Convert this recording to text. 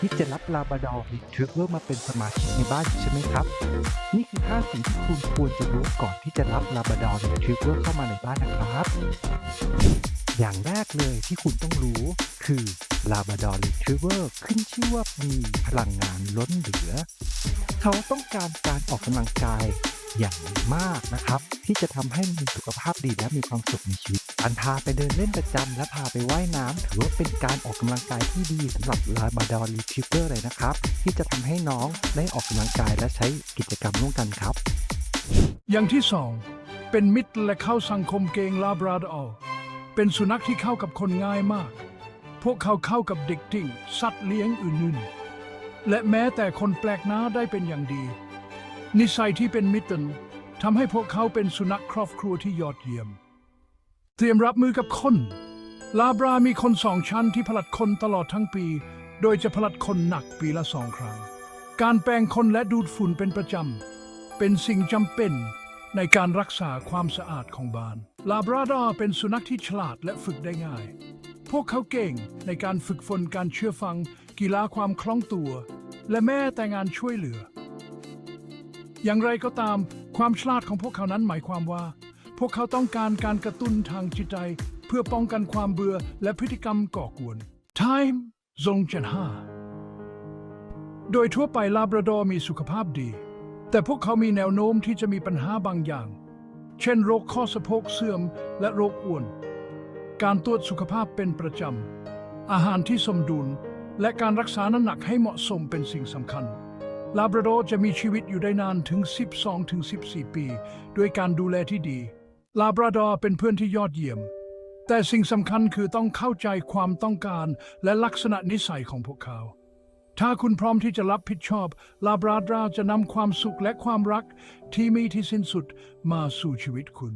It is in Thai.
ที่จะรับลาบราดอร์รีทรีเวอร์มาเป็นสมาชิกในบ้านใช่ไหมครับ นี่คือ5สิ่งที่คุณควรจะรู้ก่อนที่จะรับลาบราดอร์รีทรีเวอร์เข้ามาในบ้านนะครับ อย่างแรกเลยที่คุณต้องรู้คือลาบราดอร์รีทรีเวอร์ขึ้นชื่อว่ามีพลังงานล้นเหลือ เขาต้องการการออกกำลังกายอย่างมากนะครับ ที่จะทำให้มีสุขภาพดีและมีความสุขในชีวิต การพาไปเดินเล่นประจำและพาไปว่ายน้ำถือว่าเป็นการออกกำลังกายที่ดีสำหรับลาบราดอร์รีทรีเวอร์เลยนะครับ ที่จะทำให้น้องได้ออกกำลังกายและใช้กิจกรรมร่วมกันครับ อย่างที่สองเป็นมิตรและเข้าสังคมเกงลาบราดอร์เป็นสุนัขที่เข้ากับคนง่ายมาก พวกเขาเข้ากับเด็กทิ้งสัตว์เลี้ยงอื่นๆ และแม้แต่คนแปลกหน้าได้เป็นอย่างดี นิสัยที่เป็นมิตรทำให้พวกเขาเป็นสุนัขครอบครัวที่ยอดเยี่ยม เตรียมรับมือกับคนลาบรามีคนสองชั้นที่ผลัดคนตลอดทั้งปี โดยจะผลัดคนหนักปีละสองครั้ง การแปลงคนและดูดฝุ่นเป็นประจำ เป็นสิ่งจำเป็นในการรักษาความสะอาดของบ้าน ลาบราดอร์เป็นสุนัขที่ฉลาดและฝึกได้ง่าย พวกเขาเก่งในการฝึกฝนการเชื่อฟัง กีฬาความคล่องตัว และแม้แต่งานช่วยเหลือ อย่างไรก็ตามความฉลาดของพวกเขานั้นหมายความว่า พวกเขาต้องการการกระตุ้นทางจิตใจ เพื่อป้องกันความเบื่อและพฤติกรรมก่อกวน Time ซงเจนห้าโดยทั่วไปลาบราดอร์มีสุขภาพดี แต่พวกเขามีแนวโน้มที่จะมีปัญหาบางอย่าง เช่น โรคข้อสะโพกเสื่อมและโรคอ้วน การตรวจสุขภาพเป็นประจำ อาหารที่สมดุล และการรักษาน้ำหนักให้เหมาะสมเป็นสิ่งสำคัญลาบราดอร์จะมีชีวิตอยู่ได้นานถึง 12ถึง14 ปี ด้วยการดูแลที่ดี ลาบราดอร์เป็นเพื่อนที่ยอดเยี่ยม แต่สิ่งสำคัญคือต้องเข้าใจความต้องการและลักษณะนิสัยของพวกเขา ถ้าคุณพร้อมที่จะรับผิดชอบ ลาบราดอร์จะนำความสุขและความรักที่มีที่สิ้นสุดมาสู่ชีวิตคุณ